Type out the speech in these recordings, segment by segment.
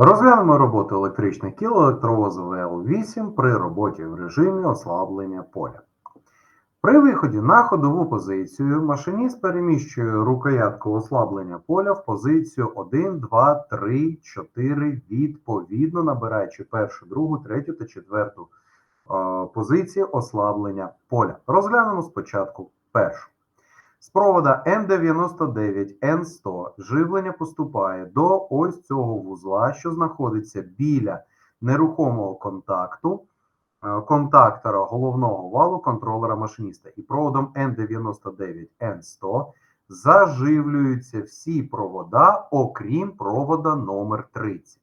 Розглянемо роботу електричних кіл електровозу ВЛ8 при роботі в режимі ослаблення поля. При виході на ходову позицію машиніст переміщує рукоятку ослаблення поля в позицію 1, 2, 3, 4 відповідно, набираючи першу, другу, третю та четверту е, позиції ослаблення поля. Розглянемо спочатку першу. З провода N99, N100 живлення поступає до ось цього вузла, що знаходиться біля нерухомого контакту, е, контактора головного валу контролера машиніста. І проводом N99, N100 заживлюються всі провода, окрім провода номер 30.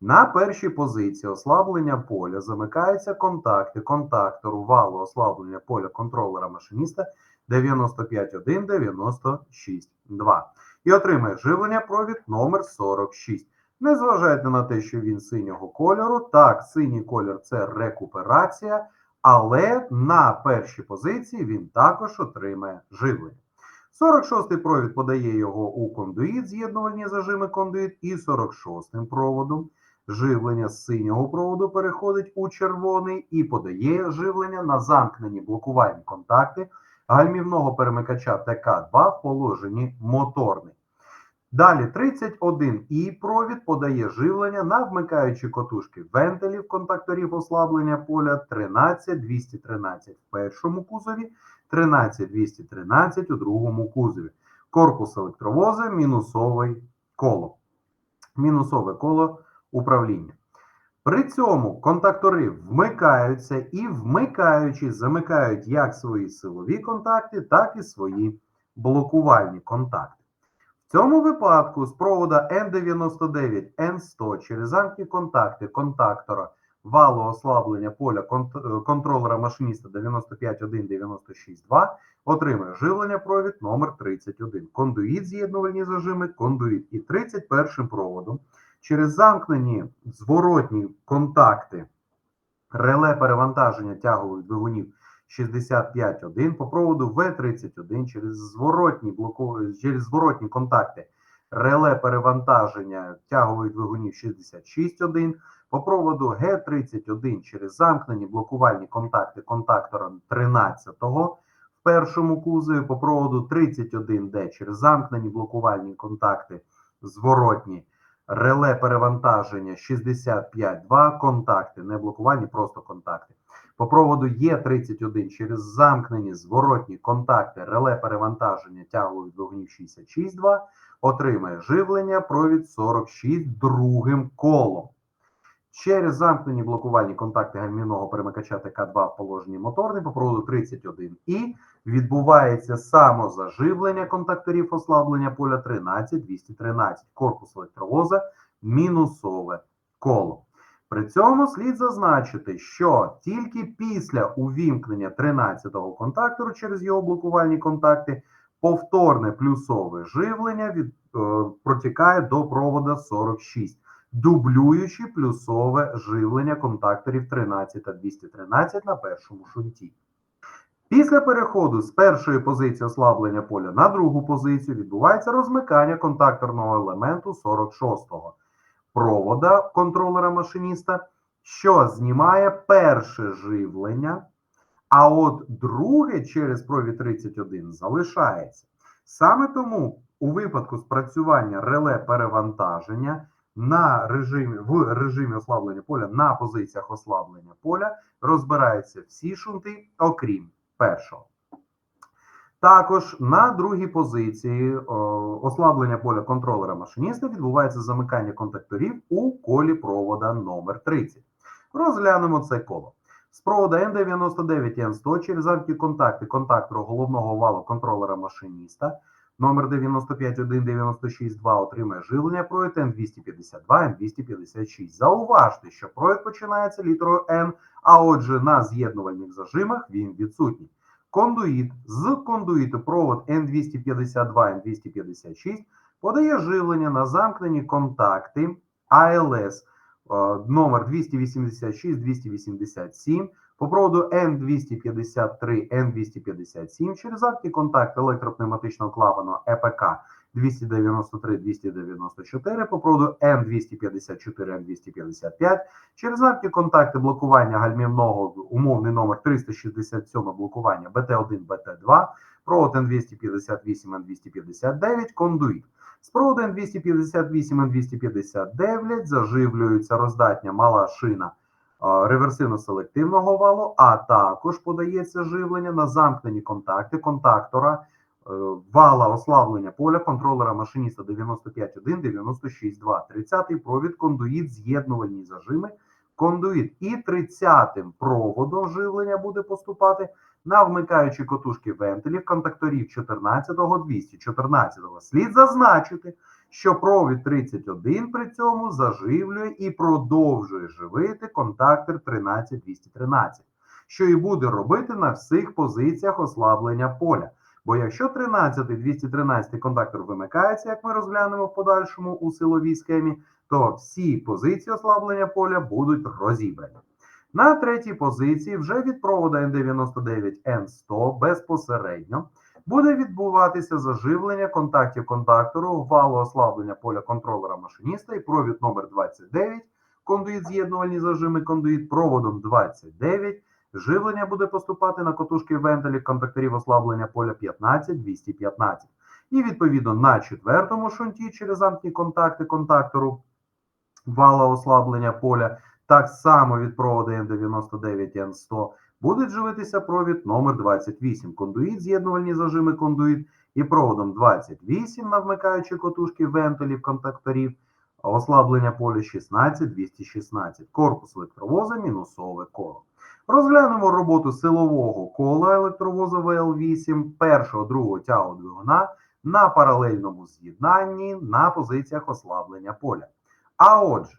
На першій позиції ослаблення поля замикаються контакти контактору валу ослаблення поля контролера машиніста 95.1, 96.2. І отримає живлення провід номер 46. Не зважайте на те, що він синього кольору. Так, синій колір це рекуперація, але на першій позиції він також отримає живлення. 46-й провід подає його у кондуїт, з'єднувальні зажими кондуїт, і 46-м проводом живлення з синього проводу переходить у червоний і подає живлення на замкнені блокувальні контакти гальмівного перемикача ТК2 в положенні моторний. Далі 31 і провід подає живлення на вмикаючі котушки вентилів контакторів ослаблення поля 13213 в першому кузові, 13213 у другому кузові. Корпус електровоза мінусовий коло. Мінусове коло управління. При цьому контактори вмикаються і, вмикаючи, замикають як свої силові контакти, так і свої блокувальні контакти. В цьому випадку з провода N99, N100 через замкні контакти контактора валу ослаблення поля контролера машиніста 95.1.96.2 отримує живлення провід номер 31. Кондуїт з'єднувальні зажими, кондуїт і 31 проводом через замкнені зворотні контакти. Реле перевантаження тягових двигунів 65.1 по проводу В31 через зворотні блоку... через зворотні контакти. Реле перевантаження тягових двигунів 66.1 по проводу Г31 через замкнені блокувальні контакти контактора 13-го в першому кузові по проводу 31D через замкнені блокувальні контакти зворотні реле перевантаження 65.2 контакти, не блокувальні, просто контакти. По проводу Є31 через замкнені зворотні контакти реле перевантаження тягових двигунів 66.2 отримає живлення провід 46 другим колом. Через замкнені блокувальні контакти гальмівного перемикача ТК2 в положенні моторний по проводу 31 і відбувається самозаживлення контакторів ослаблення поля 13213, корпус електровоза, мінусове коло. При цьому слід зазначити, що тільки після увімкнення 13-го контактору через його блокувальні контакти повторне плюсове живлення від, е, протікає до провода 46, дублюючи плюсове живлення контакторів 13 та 213 на першому шунті. Після переходу з першої позиції ослаблення поля на другу позицію відбувається розмикання контакторного елементу 46-го провода контролера машиніста, що знімає перше живлення, а от друге через провід 31 залишається. Саме тому у випадку спрацювання реле перевантаження на режимі в режимі ослаблення поля на позиціях ослаблення поля розбираються всі шунти, окрім першого. Також на другій позиції о, ослаблення поля контролера машиніста відбувається замикання контакторів у колі провода номер 30. Розглянемо це коло. З провода N99 і N100 через контакти контактору головного валу контролера машиніста номер 95.1.96.2 отримає живлення провід N252, N256. Зауважте, що провід починається літерою N, а отже на з'єднувальних зажимах він відсутній. Кондуїт з кондуїту провод N252, N256 подає живлення на замкнені контакти АЛС е, номер 286-287 по проводу N253, N257 через актні контакт електропневматичного клапану ЕПК 293-294 по проводу М254-М255 через замки контакти блокування гальмівного умовний номер 367 блокування БТ1, БТ2, провод Н258-Н259, кондуїт. З проводу Н258-Н259 заживлюється роздатня мала шина реверсивно-селективного валу, а також подається живлення на замкнені контакти контактора е, вала ослаблення поля контролера машиніста 95.1, 96.2, 30-й провід, кондуїт, з'єднувальні зажими, кондуїт. І 30-м проводом живлення буде поступати на вмикаючі котушки вентилів контакторів 14-го, 214-го. Слід зазначити, що провід 31 при цьому заживлює і продовжує живити контактор 13213, що і буде робити на всіх позиціях ослаблення поля. Бо якщо 13 213 контактор вимикається, як ми розглянемо в подальшому у силовій схемі, то всі позиції ослаблення поля будуть розібрані. На третій позиції вже від провода N99N100 безпосередньо буде відбуватися заживлення контактів контактору валу ослаблення поля контролера машиніста і провід номер 29, кондуїт з'єднувальні зажими кондуїт проводом 29. Живлення буде поступати на котушки вентилі контакторів ослаблення поля 15-215. І відповідно на четвертому шунті через замкні контакти контактору вала ослаблення поля, так само від проводу N99N100 буде живитися провід номер 28 кондуїт, з'єднувальні зажими кондуїт і проводом 28 на вмикаючі котушки вентилів контакторів ослаблення поля 16-216. Корпус електровоза мінусове коло. Розглянемо роботу силового кола електровоза ВЛ8 першого, другого тягу двигуна на паралельному з'єднанні на позиціях ослаблення поля. А отже,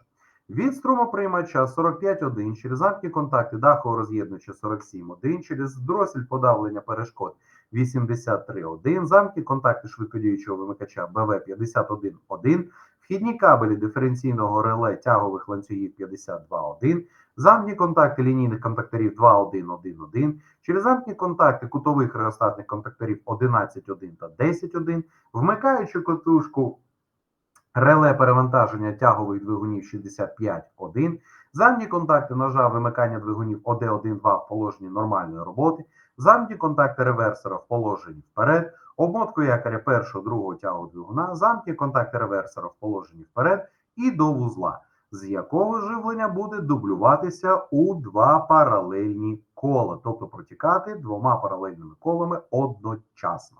від струмоприймача 45.1 через замки контакти дахового роз'єднувача 47.1 через дросель подавлення перешкод 83.1, замки контакти швидкодіючого вимикача БВ 51.1, вхідні кабелі диференційного реле тягових ланцюгів 52.1, замки контакти лінійних контакторів 2.1.1.1, через замки контакти кутових реостатних контакторів 11.1 та 10.1, вмикаючи котушку реле перевантаження тягових двигунів 65.1, замні контакти ножа вимикання двигунів ОД1-2 в положенні нормальної роботи, замні контакти реверсора в положенні вперед, обмотку якоря першого, другого тягу двигуна, замки контакти реверсора в положенні вперед і до вузла, з якого живлення буде дублюватися у два паралельні кола, тобто протікати двома паралельними колами одночасно.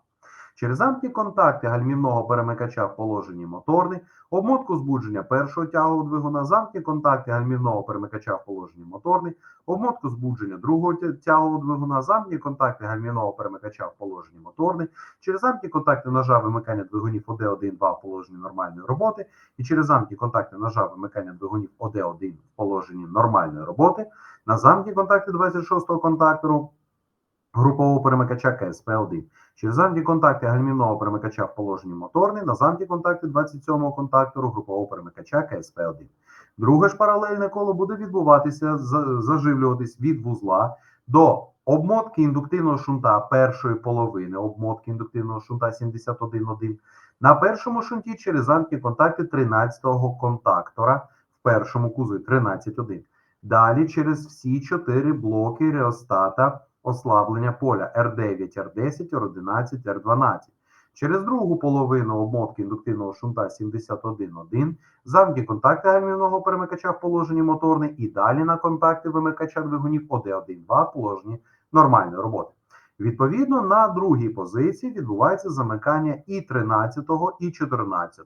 Через замки контакти гальмівного перемикача в положенні моторний, обмотку збудження першого тягового двигуна, замки контакти гальмівного перемикача в положенні моторний, обмотку збудження другого тя- тягового двигуна, замки контакти гальмівного перемикача в положенні моторний, через замки контакти ножа вимикання двигунів ОД1-2 в положенні нормальної роботи, і через замки контакти ножа вимикання двигунів ОД1 в положенні нормальної роботи, на замки контакти 26-го контактору групового перемикача КСП-1. Через замки контакти гальмівного перемикача в положенні моторний на замки контакти 27-го контактору групового перемикача КСП-1. Друге ж паралельне коло буде відбуватися, заживлюватись від вузла до обмотки індуктивного шунта першої половини, обмотки індуктивного шунта 71.1, на першому шунті через замки контакти 13-го контактора в першому кузові 13.1. Далі через всі чотири блоки реостата ослаблення поля R9, R10, R11, R12. Через другу половину обмотки індуктивного шунта 71.1, замки контакти гальмівного перемикача в положенні моторний і далі на контакти вимикача двигунів ОД1-2 в положенні нормальної роботи. Відповідно, на другій позиції відбувається замикання і 13 і 14.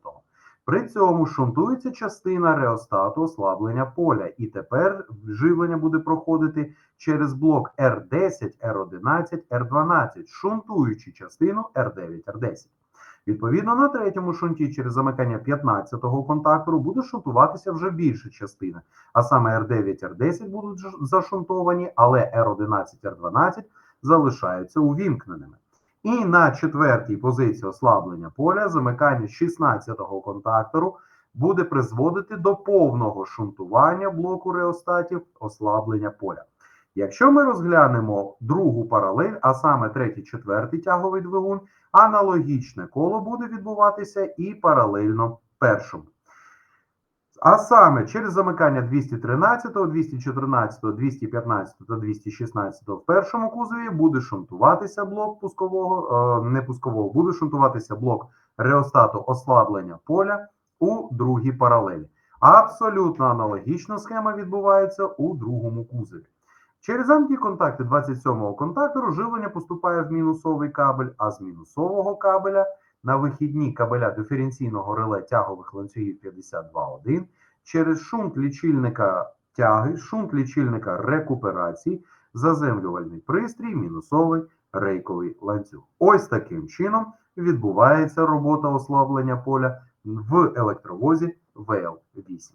При цьому шунтується частина реостату ослаблення поля, і тепер живлення буде проходити через блок R10, R11, R12, шунтуючи частину R9, R10. Відповідно, на третьому шунті через замикання 15-го контактору буде шунтуватися вже більша частина, а саме R9, R10 будуть зашунтовані, але R11, R12 залишаються увімкненими. І на четвертій позиції ослаблення поля замикання 16-го контактору буде призводити до повного шунтування блоку реостатів ослаблення поля. Якщо ми розглянемо другу паралель, а саме третій, четвертий тяговий двигун, аналогічне коло буде відбуватися і паралельно першому. А саме через замикання 213, 214, 215 та 216 в першому кузові буде шунтуватися блок пускового, е, не пускового, буде шунтуватися блок реостату ослаблення поля у другій паралелі. Абсолютно аналогічна схема відбувається у другому кузові. Через антиконтакти 27-го контактору живлення поступає в мінусовий кабель, а з мінусового кабеля на вихідні кабеля диференційного реле тягових ланцюгів 52.1 через шунт лічильника тяги, шунт лічильника рекуперації, заземлювальний пристрій, мінусовий рейковий ланцюг. Ось таким чином відбувається робота ослаблення поля в електровозі ВЛ8.